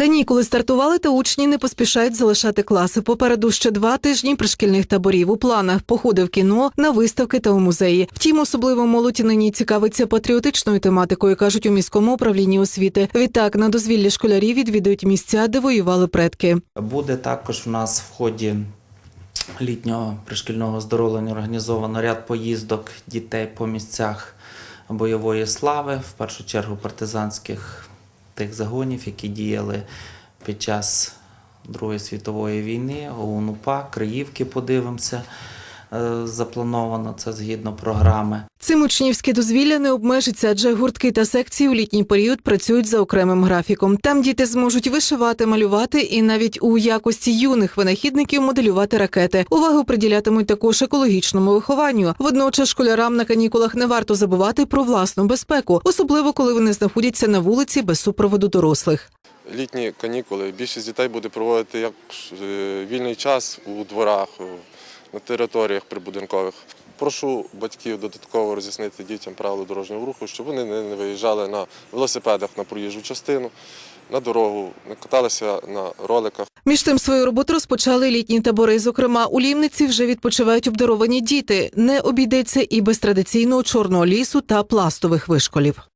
Канікули стартували, та учні не поспішають залишати класи. Попереду ще два тижні пришкільних таборів. У планах походи в кіно, на виставки та у музеї. Втім, особливо молодь нині цікавиться патріотичною тематикою, кажуть у міському управлінні освіти. Відтак на дозвіллі школярі відвідують місця, де воювали предки. Буде також у нас в ході літнього пришкільного оздоровлення організовано ряд поїздок дітей по місцях бойової слави, в першу чергу партизанських тих загонів, які діяли під час Другої світової війни, ОУН-УПА, Криївки подивимося. Е, Заплановано це згідно програми. Цим учнівське дозвілля не обмежиться, адже гуртки та секції у літній період працюють за окремим графіком. Там діти зможуть вишивати, малювати і навіть у якості юних винахідників моделювати ракети. Увагу приділятимуть також екологічному вихованню. Водночас школярам на канікулах не варто забувати про власну безпеку, особливо коли вони знаходяться на вулиці без супроводу дорослих. літні канікули. Більшість дітей буде проводити як е, вільний час у дворах, на територіях прибудинкових. Прошу батьків додатково роз'яснити дітям правила дорожнього руху, щоб вони не виїжджали на велосипедах на проїжджу частину, на дорогу, не каталися на роликах. Між тим свою роботу розпочали літні табори. Зокрема, у Лівниці вже відпочивають обдаровані діти. Не обійдеться і без традиційного чорного лісу та пластових вишколів.